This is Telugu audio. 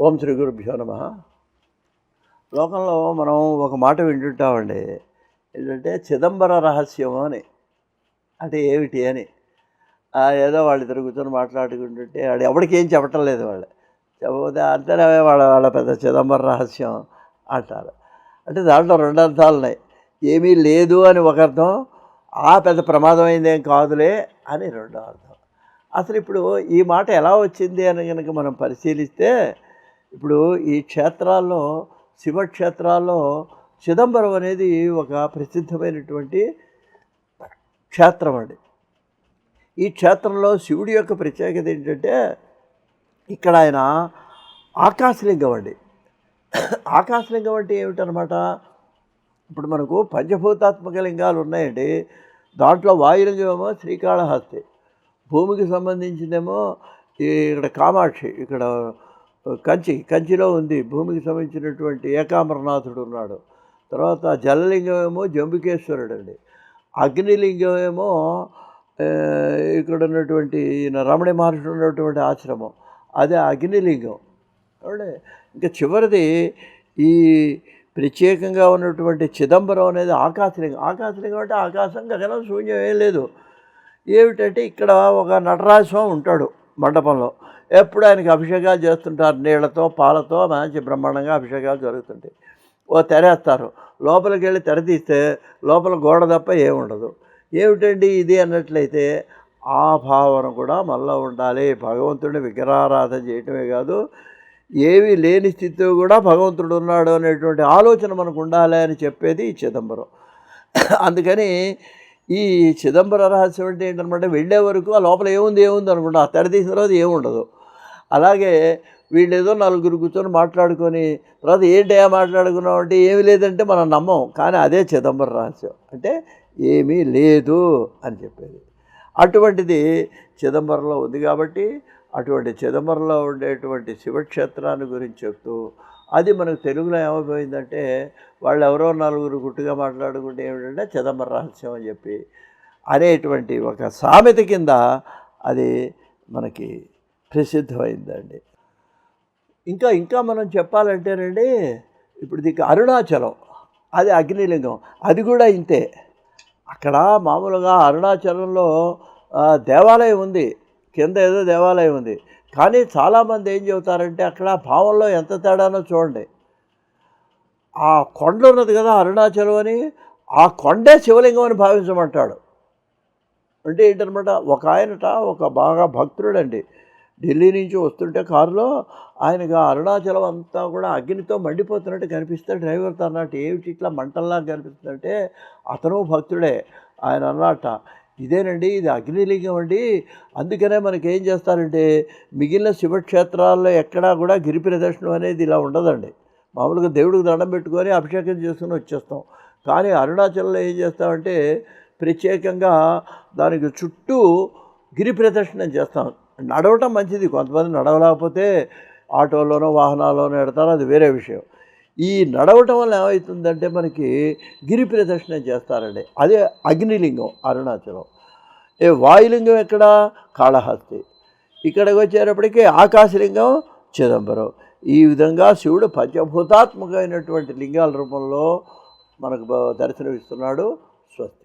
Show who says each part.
Speaker 1: ఓం శ్రీ గురుభ్యో నమ. లోకంలో మనం ఒక మాట వింటుంటామండి. ఏంటంటే చిదంబర రహస్యం అని. అంటే ఏమిటి అని. ఏదో వాళ్ళు ఇద్దరు కూర్చొని మాట్లాడుకుంటుంటే వాడు ఎవరికి ఏం చెప్పటం లేదు వాళ్ళు. చెప్పకపోతే అంతేనే వాళ్ళ వాళ్ళ పెద్ద చిదంబర రహస్యం అంటారు. అంటే దాంట్లో రెండు అర్థాలు ఉన్నాయి. ఏమీ లేదు అని ఒక అర్థం ఆ పెద్ద ప్రమాదమైందేం కాదులే అని రెండో అర్థం. అసలు ఇప్పుడు ఈ మాట ఎలా వచ్చింది అని కనుక మనం పరిశీలిస్తే ఇప్పుడు ఈ క్షేత్రాల్లో శివక్షేత్రాల్లో చిదంబరం అనేది ఒక ప్రసిద్ధమైనటువంటి క్షేత్రం అండి. ఈ క్షేత్రంలో శివుడి యొక్క ప్రత్యేకత ఏంటంటే ఇక్కడ ఆయన ఆకాశలింగం అండి. ఆకాశలింగం అంటే ఏమిటనమాట? ఇప్పుడు మనకు పంచభూతాత్మక లింగాలు ఉన్నాయండి. దాంట్లో వాయులింగం ఏమో శ్రీకాళహస్తి. భూమికి సంబంధించిందేమో ఈ ఇక్కడ కామాక్షి ఇక్కడ కంచి కంచిలో ఉంది. భూమికి సంబంధించినటువంటి ఏకామరనాథుడు ఉన్నాడు. తర్వాత జలలింగం ఏమో జంబుకేశ్వరుడు అండి అగ్నిలింగం ఏమో ఇక్కడ ఉన్నటువంటి ఈయన రమణి మహర్షి ఉన్నటువంటి ఆశ్రమం. అదే అగ్నిలింగం. ఇంకా చివరిది ఈ ప్రత్యేకంగా ఉన్నటువంటి చిదంబరం అనేది ఆకాశలింగం. ఆకాశలింగం అంటే ఆకాశం గగనం శూన్యం ఏం లేదు. ఏమిటంటే ఇక్కడ ఒక నటరాజ స్వామి ఉంటాడు. మండపంలో. ఎప్పుడు ఆయనకి అభిషేకాలు చేస్తుంటారు నీళ్ళతో పాలతో మంచి బ్రహ్మాండంగా అభిషేకాలు జరుగుతుంటాయి. ఓ తెరేస్తారు. లోపలికి వెళ్ళి తెర తీస్తే లోపల గోడ తప్ప ఏముండదు ఏమిటండి ఇది అన్నట్లయితే ఆ భావన కూడా మళ్ళీ ఉండాలి. భగవంతుడిని విగ్రహారాధన చేయటమే కాదు ఏమీ లేని స్థితిలో కూడా భగవంతుడు ఉన్నాడు అనేటువంటి ఆలోచన మనకు ఉండాలి అని చెప్పేది చిదంబరం. అందుకని ఈ చిదంబర రహస్యం అంటే ఏంటనమాట వెళ్ళే వరకు ఆ లోపల ఏముంది ఏముంది అనుకుంటా. ఆ తెర తీసిన తర్వాత ఏముండదు. అలాగే వీళ్ళు ఏదో నలుగురు కూర్చొని మాట్లాడుకొని తర్వాత ఏంటయా మాట్లాడుకున్నాం అంటే ఏమీ లేదంటే మనం నమ్మం. కానీ అదే చిదంబర రహస్యం. అంటే ఏమీ లేదు అని చెప్పేది. అటువంటిది చిదంబరంలో ఉంది కాబట్టి అటువంటి చిదంబరంలో ఉండేటువంటి శివక్షేత్రాన్ని గురించి చెప్తూ అది మనకు తెలుగులో ఏమైపోయిందంటే వాళ్ళు ఎవరో నలుగురు గుట్టుగా మాట్లాడుకుంటే ఏమిటంటే చిదంబర రహస్యం అని చెప్పి అనేటువంటి ఒక సామెత కింద అది మనకి ప్రసిద్ధమైందండి. ఇంకా ఇంకా మనం చెప్పాలంటేనండి ఇప్పుడు దీనికి అరుణాచలం అది అగ్నిలింగం అది కూడా ఇంతే. అక్కడ మామూలుగా అరుణాచలంలో దేవాలయం ఉంది. కింద ఏదో దేవాలయం ఉంది. కానీ చాలామంది ఏం చెబుతారంటే అక్కడ భావంలో ఎంత తేడానో చూడండి. ఆ కొండ ఉన్నది కదా అరుణాచలం అని ఆ కొండే శివలింగం అని భావించమంటాడు. అంటే ఏంటనమాట ఒక ఆయనట ఒక బాగా భక్తుడండి. ఢిల్లీ నుంచి వస్తుంటే కారులో ఆయనగా అరుణాచలం అంతా కూడా అగ్నితో మండిపోతున్నట్టు కనిపిస్తే డ్రైవర్తో అన్నట్టు ఏమిటి ఇట్లా మంటల్లా కనిపిస్తుందంటే అతను భక్తుడే. ఆయన అన్నట్ట ఇదేనండి ఇది అగ్నిలింగం అండి. అందుకనే మనకి ఏం చేస్తారంటే మిగిలిన శివక్షేత్రాల్లో ఎక్కడా కూడా గిరి ప్రదర్శనం అనేది ఇలా ఉండదండి. మామూలుగా దేవుడికి దండం పెట్టుకొని అభిషేకం చేసుకుని వచ్చేస్తాం. కానీ అరుణాచల్లో ఏం చేస్తామంటే ప్రత్యేకంగా దానికి చుట్టూ గిరి ప్రదర్శనం చేస్తాం. నడవటం మంచిది. కొంతమంది నడవలేకపోతే ఆటోలోనో వాహనాల్లోనో ఎడతారు అది వేరే విషయం. ఈ నడవటం వల్ల ఏమవుతుందంటే మనకి గిరి ప్రదక్షిణ చేస్తారండి. అదే అగ్నిలింగం అరుణాచలం. ఏ వాయులింగం ఎక్కడ? కాళహస్తి. ఇక్కడికి వచ్చేటప్పటికి ఆకాశలింగం చిదంబరం. ఈ విధంగా శివుడు పంచభూతాత్మకమైనటువంటి లింగాల రూపంలో మనకు దర్శనమిస్తున్నాడు. స్వస్తి.